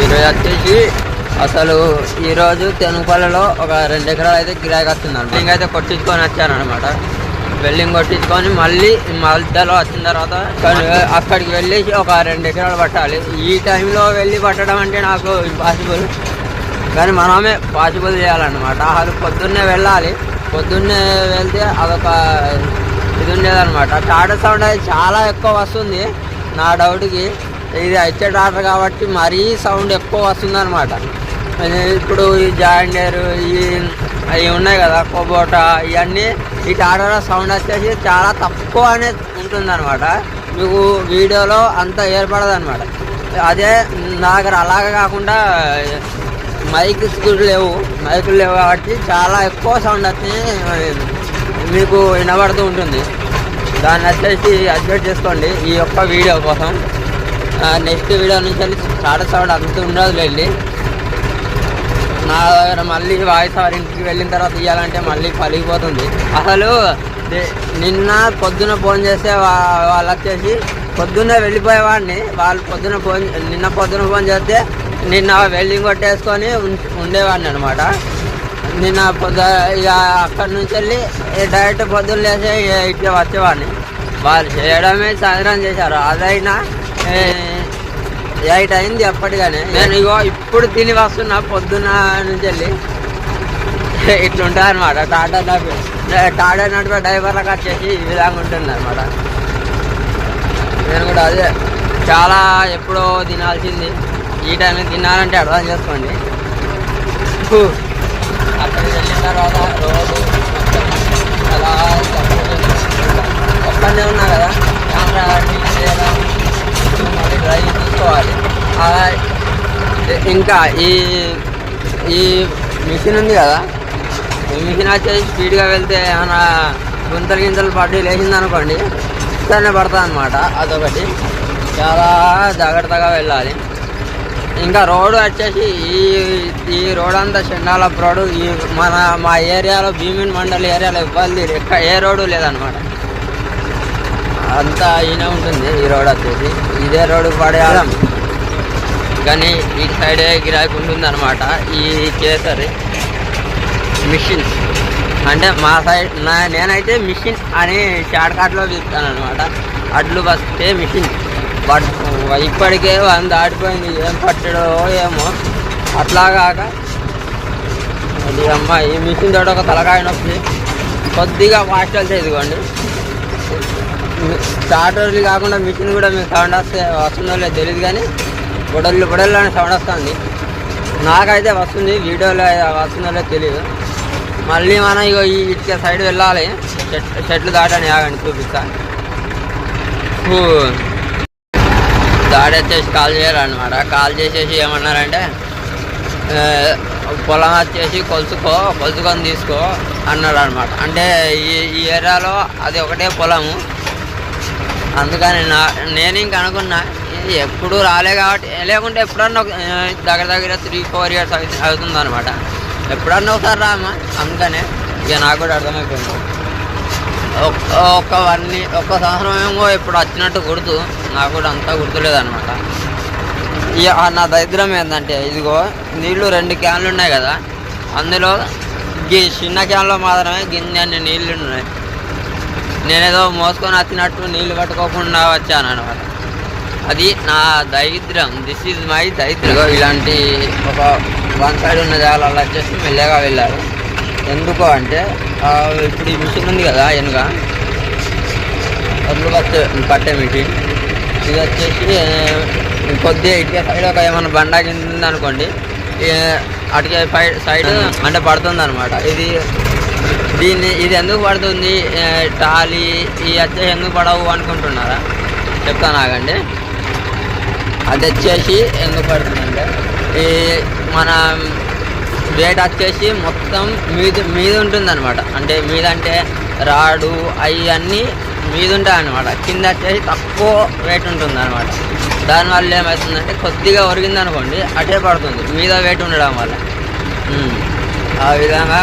ఈరోజు వచ్చేసి అసలు ఈరోజు తెనుపల్లిలో ఒక రెండు ఎకరాలు అయితే గిరాకీ వస్తున్నాను బిల్డింగ్ అయితే కొట్టించుకొని వచ్చాను అనమాట బిల్డింగ్ కొట్టించుకొని మళ్ళీ మధ్యలో వచ్చిన తర్వాత కానీ అక్కడికి వెళ్ళి ఒక రెండు ఎకరాలు పట్టాలి. ఈ టైంలో వెళ్ళి పట్టడం అంటే నాకు ఇంపాసిబుల్ కానీ మనమే పాసిబుల్ చేయాలన్నమాట. అసలు పొద్దున్నే వెళ్ళాలి. పొద్దున్నే వెళ్తే అదొక ఇది ఉండేదన్నమాట. టాటా సౌండ్ అయితే చాలా ఎక్కువ వస్తుంది. నా డౌట్కి ఇది హెచ్ఎడ్ ఆర్డర్ కాబట్టి మరీ సౌండ్ ఎక్కువ వస్తుంది అనమాట ఇప్పుడు ఈ జాయిండర్ ఈ అవి ఉన్నాయి కదా కొబోట ఇవన్నీ ఈ టాటాలో సౌండ్ వచ్చేసి చాలా తక్కువ అనేది ఉంటుందన్నమాట. మీకు వీడియోలో అంత ఏర్పడదు అనమాట అదే నా దగ్గర అలాగే కాకుండా మైక్స్ కూడా లేవు. మైకులు లేవు కాబట్టి చాలా ఎక్కువ సౌండ్ వచ్చి మీకు వినబడుతూ ఉంటుంది. దాన్ని వచ్చేసి అప్డేట్ చేసుకోండి ఈ యొక్క వీడియో కోసం. నెక్స్ట్ వీడియో నుంచి వెళ్ళి సౌండ్ అంత ఉండదు వెళ్ళి నా దగ్గర మళ్ళీ వాయిస్ ఆర్ ఇంటికి వెళ్ళిన తర్వాత ఇవ్వాలంటే మళ్ళీ పలిగిపోతుంది అసలు నిన్న పొద్దున ఫోన్ చేస్తే వాళ్ళు వచ్చేసి పొద్దున్నే వెళ్ళిపోయేవాడిని. వాళ్ళు పొద్దున ఫోన్ నిన్న పొద్దున ఫోన్ చేస్తే నిన్న వెల్డింగ్ కొట్టేసుకొని ఉండేవాడిని అనమాట నిన్న పొద్దు ఇక అక్కడి నుంచి వెళ్ళి డైరెక్ట్ పొద్దున్న లేచి ఇట్లా వచ్చేవాడిని. వాళ్ళు చేయడమే సాయంత్రం చేశారు. అదైనా ఎయిట్ అయింది ఎప్పటిగానే. నేను ఇగో ఇప్పుడు తిని వస్తున్నా పొద్దున్న నుంచి వెళ్ళి. ఇట్లుంటుంది అనమాట టాటా నడిపి టాటా నడిపే డ్రైవర్లకు వచ్చేసి ఈ విధంగా ఉంటుంది అనమాట నేను కూడా అదే చాలా ఎప్పుడో తినాల్సింది. ఈ టైంలో తినాలంటే అర్థం చేసుకోండి ఫు. అక్కడికి వెళ్ళిన తర్వాత రోడ్డు మొత్తం అలా ఒక్కనే ఉన్నా కదా. కెమెరా డ్రైవ్ డ్రైవింగ్ చూసుకోవాలి అలా ఇంకా ఈ ఈ మిషన్ ఉంది కదా. ఈ మిషన్ వచ్చేసి స్పీడ్గా వెళ్తే ఏమైనా గుంతలు గింతలు పడి లేచింది అనుకోండి ఇక్కడనే పడుతుంది అనమాట అదొకటి. చాలా జాగ్రత్తగా వెళ్ళాలి. ఇంకా రోడ్డు వచ్చేసి ఈ ఈ రోడ్ అంతా చెండాలపు రోడ్డు ఈ మన మా ఏరియాలో భీమిన్ మండలి ఏరియాలో ఇబ్బంది ఎక్క ఏ రోడ్డు లేదనమాట అంతా ఈయన ఉంటుంది ఈ రోడ్ వచ్చేసి. ఇదే రోడ్డు పడేయాలం. కానీ ఈ సైడే గిరాకీ ఉంటుంది అనమాట ఈ చేసరి మిషన్ అంటే మా సైడ్ నా నేనైతే మిషన్ అని షార్ట్కట్లో పిలుస్తాను అనమాట అడ్లు వస్తే మిషన్. బట్ ఇప్పటికే వన్ దాటిపోయింది. ఏం పట్టడో ఏమో. అట్లా కాక అది అమ్మ ఈ మిషన్ తోటి ఒక తలకాయ నొప్పి కొద్దిగా ఫాస్ట్ వెళ్తే ఇదిగోండి. స్టార్టర్లు కాకుండా మిషన్ కూడా మీకు సౌండ్ వస్తే వస్తుందో లేదో తెలియదు కానీ బుడల్లు బుడళ్ళు అని సౌండ్ వస్తుంది. నాకైతే వస్తుంది వీడియోలో వస్తుందో లేదో తెలియదు మళ్ళీ మనం ఇగో ఈ ఇటుక సైడ్ వెళ్ళాలి. చెట్ చెట్లు దాటని ఆగండి చూపిస్తాను. ఫూ. దాడి వచ్చేసి కాల్ చేయాలన్నమాట. కాల్ చేసేసి ఏమన్నారంటే పొలం వచ్చేసి కొలుచుకో కొలుచుకొని తీసుకో అన్నాడు అనమాట అంటే ఈ ఈ ఏరియాలో అది ఒకటే పొలము. అందుకని నా నేను ఇంక అనుకున్నా ఎప్పుడు రాలే కాబట్టి లేకుంటే ఎప్పుడన్నా ఒక- దగ్గర దగ్గర త్రీ ఫోర్ ఇయర్స్ అవుతుంది అనమాట ఎప్పుడన్నా ఒకసారి రామా అందుకనే ఇక నాకు కూడా అర్థమైపోయింది. ఒక్క ఒక్క వన్ ఒక్క సంవత్సరం ఏమో ఇప్పుడు వచ్చినట్టు గుర్తు నాకు కూడా అంతా గుర్తులేదనమాట ఇక నా దరిద్రం ఏంటంటే ఇదిగో నీళ్ళు రెండు క్యాన్లు ఉన్నాయి కదా అందులో ఈ చిన్న క్యాన్లో మాత్రమే గిన్నె అన్ని నీళ్ళు ఉన్నాయి. నేనేదో మోసుకొని వచ్చినట్టు నీళ్ళు పట్టుకోకుండా వచ్చాను అనమాట అది నా దరిద్రం. దిస్ ఈజ్ మై దరిద్రం. ఇలాంటి ఒక వన్ సైడ్ ఉన్న జాగాలలో వచ్చేసి మెల్లగా వెళ్ళారు ఎందుకు అంటే ఇప్పుడు ఈ మిషన్ ఉంది కదా వెనుక? వడ్లు పట్టే పట్టే మిషన్. ఇది వచ్చేసి కొద్దిగా ఇటుక సైడ్ ఒక ఏమైనా బండ కింద అనుకోండి అటుకే సైడ్ అంటే పడుతుంది అనమాట ఇది దీన్ని ఇది ఎందుకు పడుతుంది? టాలీ ఈ అచ్చే ఎందుకు పడవు అనుకుంటున్నారా? చెప్తాను ఆగండి. అది వచ్చేసి ఎందుకు పడుతుందంటే ఈ మన వెయిట్ వచ్చేసి మొత్తం మీద మీద ఉంటుందన్నమాట. అంటే మీద అంటే రాడు అవి అన్నీ మీద ఉంటాయి అనమాట కింద వచ్చేసి తక్కువ వెయిట్ ఉంటుంది అనమాట దానివల్ల ఏమవుతుందంటే కొద్దిగా ఒరిగింది అనుకోండి అటే పడుతుంది. మీద వెయిట్ ఉండడం వల్ల. ఆ విధంగా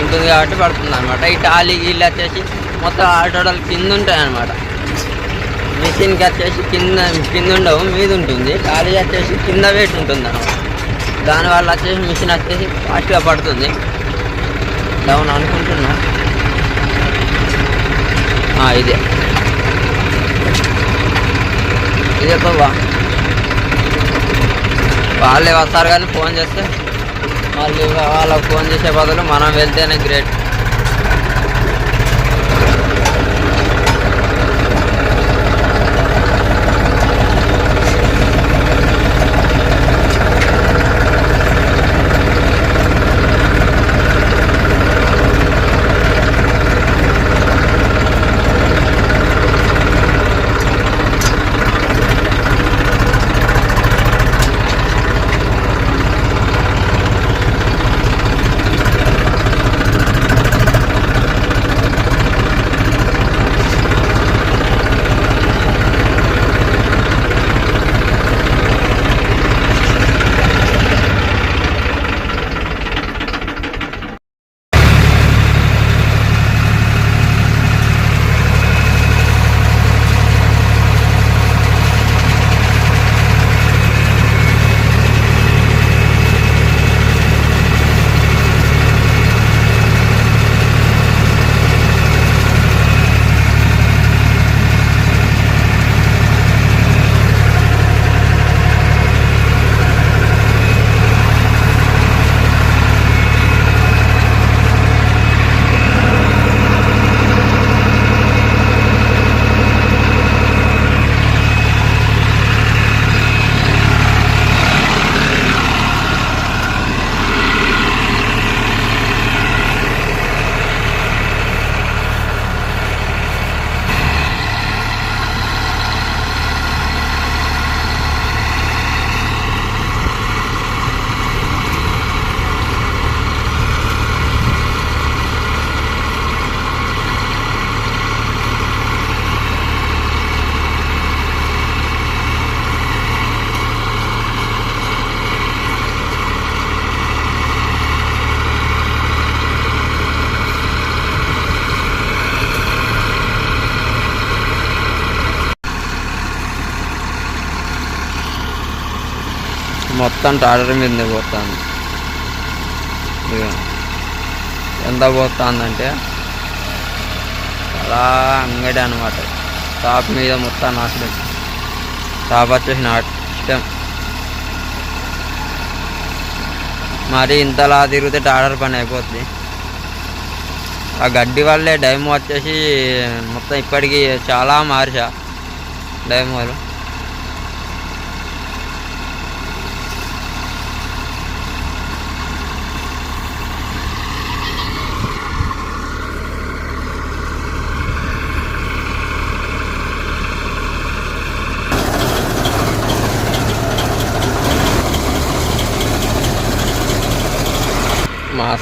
ఉంటుంది కాబట్టి పడుతుంది అనమాట ఈ టాలీ గీళ్ళు వచ్చేసి మొత్తం ఆటోడలు కింద ఉంటాయి అనమాట మిషన్కి వచ్చేసి కింద కింద ఉండవు మీద ఉంటుంది. టాలీ వచ్చేసి కింద వెయిట్ ఉంటుంది అనమాట దానివల్ల వచ్చేసి మిషన్ వచ్చేసి ఫాస్ట్గా పడుతుంది. డౌన్ అనుకుంటున్నా. ఇదే. ఇదే బాబా. వాళ్ళే వస్తారు కానీ ఫోన్ చేస్తే మళ్ళీ వాళ్ళకి ఫోన్ చేసే బదులు మనం వెళ్తేనే గ్రేట్. మొత్తం టాటర్ మీద పోతుంది? ఎంత పోతుందంటే చాలా అంగడి అనమాట టాప్ మీద మొత్తం నాశనం. టాప్ వచ్చేసి నాటం మరి ఇంతలా తిరిగితే టాటర్ పని అయిపోద్ది. ఆ గడ్డి వల్లే డైమో వచ్చేసి మొత్తం ఇప్పటికీ చాలా మార్చా డైమోలు మా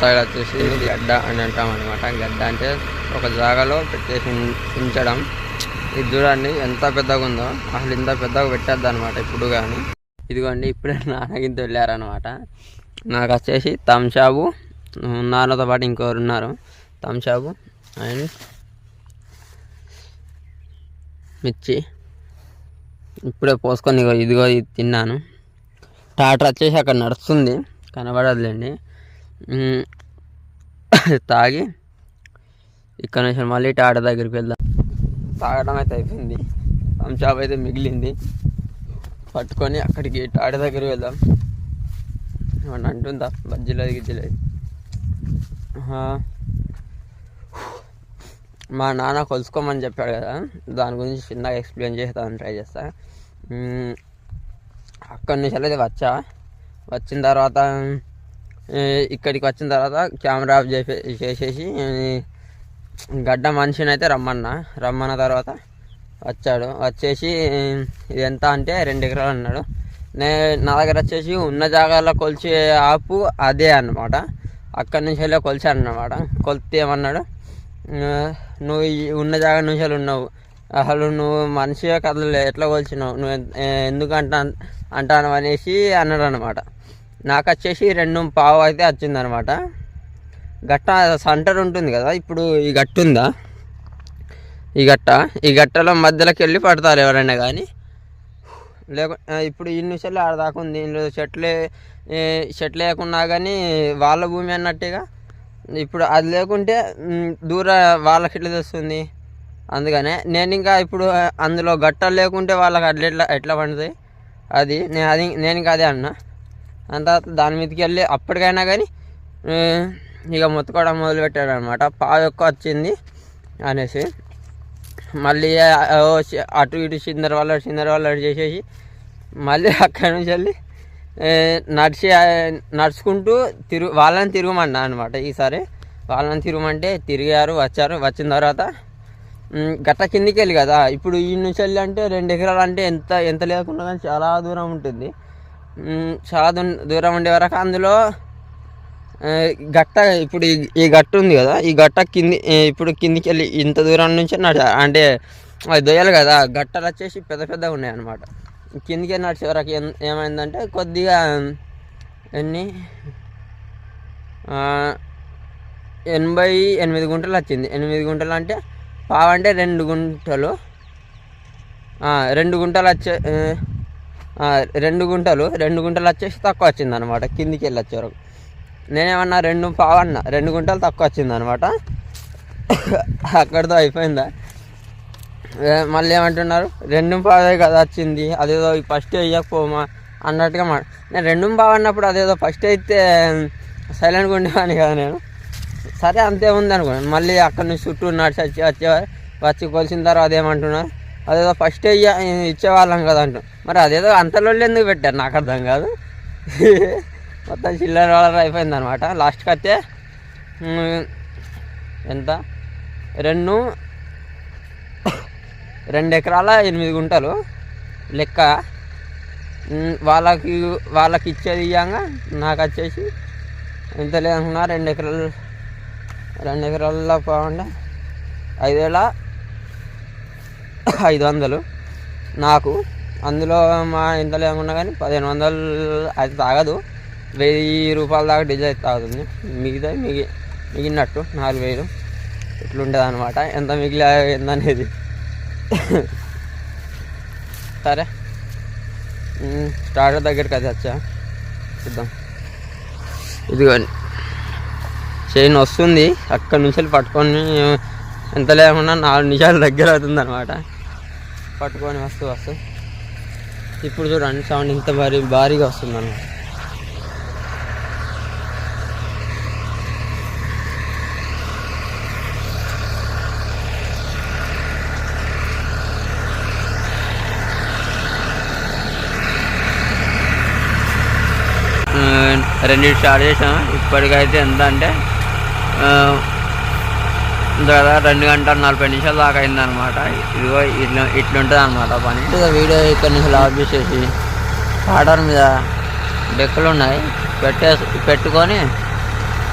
సైడ్ వచ్చేసి గడ్డ అని అంటాం అనమాట గడ్డ అంటే ఒక జాగాలో పెట్టేసి ఉంచడం. ఇది చూడండి ఎంత పెద్దగా ఉందో అసలు ఇంత పెద్దగా పెట్టద్దు అనమాట ఇప్పుడు కానీ ఇదిగోండి ఇప్పుడే నాన్నగింత వెళ్ళారనమాట నాకు వచ్చేసి తంషాబు నాన్నతో పాటు ఇంకొకరు ఉన్నారు. తంషాబు అండ్ మిర్చి. ఇప్పుడే పోసుకొని ఇదిగో ఇది తిన్నాను. టాటర్ వచ్చేసి అక్కడ నడుస్తుంది. కనబడదులేండి. తాగి ఇక్కడ నుంచి మళ్ళీ టాటా దగ్గరికి వెళ్దాం. తాగడం అయితే అయిపోయింది. థమ్స్అప్ అయితే మిగిలింది. పట్టుకొని అక్కడికి టాటా దగ్గరికి వెళ్దాం. ఏమన్నా అంటుందా? బజ్జీలేదు గిజ్జలేదు మా నాన్న కొలుసుకోమని చెప్పాడు కదా. దాని గురించి చిన్నగా ఎక్స్ప్లెయిన్ చేస్తాను ట్రై చేస్తా. అక్కడి నుంచి అయితే వచ్చా. వచ్చిన తర్వాత ఇక్కడికి వచ్చిన తర్వాత కెమెరా ఆఫ్ చేసే చేసేసి గడ్డ మనిషిని అయితే రమ్మన్నా. రమ్మన్న తర్వాత వచ్చాడు. వచ్చేసి ఇది ఎంత అంటే రెండు ఎకరాలు అన్నాడు. నే నా దగ్గర వచ్చేసి ఉన్న జాగాలో కొలిచే ఆపు అదే అన్నమాట. అక్కడి నుంచి వెళ్ళి కొలిచాను అన్నమాట. కొలితే ఏమన్నాడు? నువ్వు ఉన్న జాగా నుంచి వెళ్ళి ఉన్నావు. అసలు నువ్వు మనిషిగా కదలలే ఎట్లా కొలిచినావు? నువ్వు ఎందుకంటా ఎందుకు అంటా అంటాను అనేసి అన్నాడు అనమాట నాకు వచ్చేసి రెండు పావు అయితే వచ్చిందనమాట. గట్ట సెంటర్ ఉంటుంది కదా ఇప్పుడు ఈ గట్టు ఉందా? ఈ గట్ట ఈ గట్టలో మధ్యలోకి వెళ్ళి పడతారు ఎవరైనా కానీ. లేకుండా ఇప్పుడు ఈ నిమిషాలు ఆడదాకా ఉంది. ఇందులో చెట్లే చెట్లు లేకున్నా కానీ వాళ్ళ భూమి అన్నట్టుగా. ఇప్పుడు అది లేకుంటే దూర వాళ్ళకి ఎట్లా తెస్తుంది అందుకనే నేను ఇంకా ఇప్పుడు అందులో గట్టలు లేకుంటే వాళ్ళకి అట్లా ఎట్లా ఎట్లా పండుతాయి? అది నేను అది నేను ఇంకా అదే అన్నా. అంత దాని మీదకి వెళ్ళి అప్పటికైనా కానీ ఇక మొత్తుకోవడం మొదలుపెట్టాడు అనమాట పావు ఎక్కువ వచ్చింది అనేసి. మళ్ళీ ఓ అటు ఇటు చిందర వాళ్ళు చిందర వాళ్ళు చేసేసి మళ్ళీ అక్కడి నుంచి వెళ్ళి నడిచి నడుచుకుంటూ తిరుగు వాళ్ళని తిరగమన్నా అనమాట ఈసారి. వాళ్ళని తిరగమంటే తిరిగారు వచ్చారు. వచ్చిన తర్వాత గట్ట కిందికి వెళ్ళి కదా. ఇప్పుడు ఈ నుంచి వెళ్ళి అంటే రెండు ఎకరాలు అంటే ఎంత ఎంత లేకుండా కానీ చాలా దూరం ఉంటుంది. చాలా దూ- దూరం ఉండే వరకు అందులో గట్ట ఇప్పుడు ఈ ఈ గట్ట ఉంది కదా ఈ గట్ట కింది ఇప్పుడు కిందికి వెళ్ళి ఇంత దూరం నుంచి నడ అంటే అది దొయ్యాలి కదా గట్టలు వచ్చేసి పెద్ద పెద్దగా ఉన్నాయి అన్నమాట కిందికి నడిచే వరకు ఏమైందంటే కొద్దిగా ఎన్ని ఎనభై ఎనిమిది గుంటలు వచ్చింది. ఎనిమిది గుంటలు అంటే పావంటే అంటే రెండు గుంటలు. రెండు గుంటలు వచ్చే రెండు గుంటలు రెండు గుంటలు వచ్చేసి తక్కువ వచ్చింది అనమాట కిందికి వెళ్ళి వచ్చే వరకు. నేనేమన్నా రెండు పావు రెండు గుంటలు తక్కువ వచ్చింది అనమాట అక్కడితో అయిపోయిందా? మళ్ళీ ఏమంటున్నారు? రెండు పావే కదా వచ్చింది అదేదో ఫస్ట్ వేయకపోమా అన్నట్టుగా మా నేను రెండు పావు అదేదో ఫస్ట్ అయితే సైలెంట్గా ఉండేవాని కదా నేను. సరే అంతే ఉంది అనుకున్నాను. మళ్ళీ అక్కడ నుంచి చుట్టూ నడిచి వచ్చి వచ్చే వచ్చి కొలిసిన తర్వాత ఏమంటున్నారు? అదేదో ఫస్ట్ ఇచ్చేవాళ్ళం కదా అంటు. మరి అదేదో అంతలో ఎందుకు పెట్టారు? నాకు అర్థం కాదు. మొత్తం చిల్లర వాళ్ళ అయిపోయింది అనమాట లాస్ట్కి అయితే ఎంత? రెండు రెండు ఎకరాల ఎనిమిది గుంటలు లెక్క. వాళ్ళకి వాళ్ళకి ఇచ్చేది ఇయ్యంగా. నాకు వచ్చేసి ఎంత లేదనుకున్నా రెండు ఎకరాలు రెండు ఎకరాల బాగుండే ఐదు వేల ఐదు వందలు. నాకు అందులో మా ఎంత లేకున్నా కానీ పదిహేను వందలు అది తాగదు. వెయ్యి రూపాయల దాకా డీజిల్ అయితే తాగుతుంది. మిగతా మిగి మిగిలినట్టు నాలుగు వేలు. ఇట్లుంటుంది అనమాట ఎంత మిగిలి ఏందనేది సరే. స్టార్టర్ దగ్గరికి అది వచ్చా. చూద్దాం. ఇదిగోండి. చైన్ వస్తుంది. అక్కడ నుంచి పట్టుకొని ఎంత లేకుండా నాలుగు నిమిషాల దగ్గర అవుతుంది అనమాట పట్టుకొని వస్తూ వస్తూ. ఇప్పుడు చూడండి సౌండ్ ఇంత భారీ భారీగా వస్తుంది అనమాట రెండింటి స్టార్ట్ చేసాం ఇప్పటికైతే ఎంత అంటే దాదాపు రెండు గంటల నలభై నిమిషాలు దాకా అయింది అనమాట ఇదిగో ఇట్లా ఇట్లుంటుంది అనమాట పని. ఇదిగో వీడియో ఇక్కడ నుంచి లాక్ చేసేసి ఆర్డర్ మీద డెక్కలు ఉన్నాయి. పెట్టేసి పెట్టుకొని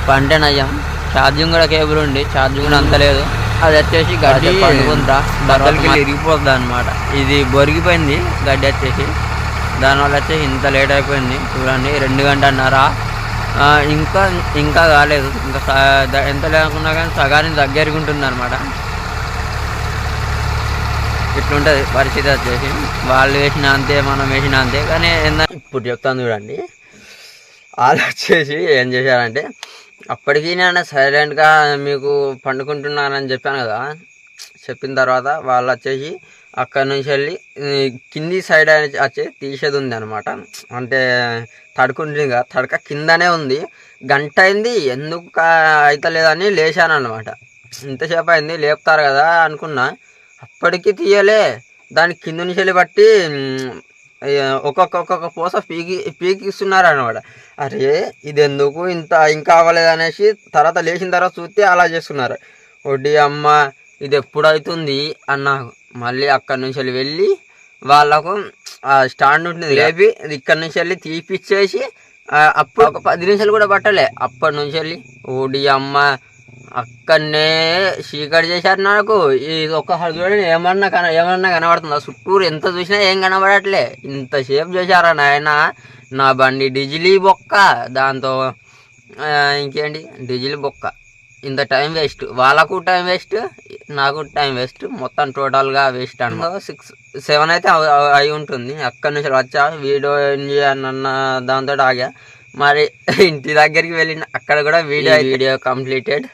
పంటేన్ అయ్యాం. ఛార్జింగ్ కూడా కేబుల్ ఉంది. ఛార్జింగ్ కూడా అంత లేదు. అది వచ్చేసి గడ్డి పండుకుంటా. బట్టలకి ఇరిగిపోతుంది అనమాట ఇది బొరిగిపోయింది గడ్డి వచ్చేసి. దానివల్ల వచ్చేసి ఇంత లేట్ అయిపోయింది. చూడండి రెండు గంటన్నర. ఇంకా ఇంకా కాలేదు. ఇంకా ఎంత లేకున్నా కానీ సగానికి దగ్గరికి ఉంటుంది అనమాట ఇట్లుంటుంది పరిస్థితి వచ్చేసి. వాళ్ళు వేసిన అంతే మనం వేసిన అంతే. కానీ ఏంటంటే ఇప్పుడు చెప్తాను చూడండి. వాళ్ళు వచ్చేసి ఏం చేశారంటే అప్పటికీ నేను సైలెంట్గా మీకు పండుకుంటున్నానని చెప్పాను కదా. చెప్పిన తర్వాత వాళ్ళు వచ్చేసి అక్కడ నుంచి వెళ్ళి కింది సైడ్ వచ్చి తీసేది ఉంది అనమాట అంటే తడుకుంటుందిగా. తడక కిందనే ఉంది. గంట అయింది. ఎందుకు అవుతలేదని అయితలేదని లేచాను అనమాట ఇంతసేపు అయింది. లేపుతారు కదా అనుకున్నా. అప్పటికి తీయలే. దాని కింద నుంచి వెళ్ళి బట్టి ఒక్కొక్క ఒక్కొక్క పూస పీకి పీకిస్తున్నారు అనమాట అరే ఇది ఎందుకు ఇంత ఇంకా అవ్వలేదు అనేసి తర్వాత లేచిన తర్వాత చూస్తే అలా చేస్తున్నారు. వడ్డీ అమ్మ ఇది ఎప్పుడు అవుతుంది అన్నాకు మళ్ళీ అక్కడి నుంచి వెళ్ళి వెళ్ళి వాళ్ళకు ఆ స్టాండ్ ఉంటుంది లేపి ఇక్కడి నుంచి వెళ్ళి తీపిచ్చేసి అప్పుడు ఒక పది నిమిషాలు కూడా పట్టలే. అప్పటి నుంచి వెళ్ళి ఓడి అమ్మ అక్కడనే చీకటి చేశారు నాకు. ఈ ఒక్క చూడండి ఏమన్నా కన ఏమన్నా కనబడుతుందా? చుట్టూరు ఎంత చూసినా ఏం కనబడట్లే. ఇంతసేపు చేశారా నాయన? నా బండి డిజిలీ బొక్క దాంతో ఇంకేంటి? డిజిల్ బొక్క. ఇంత టైం వేస్ట్ వాళ్ళకు టైం వేస్ట్ నాకు టైం వేస్ట్ మొత్తం టోటల్గా వేస్ట్ అనమాట సిక్స్ సెవెన్ అయితే అయి ఉంటుంది. అక్కడి నుంచి వచ్చా వీడియో ఎంజాయ్ అన్న దాంతో ఆగా. మరి ఇంటి దగ్గరికి వెళ్ళిన అక్కడ కూడా వీడియో వీడియో కంప్లీటెడ్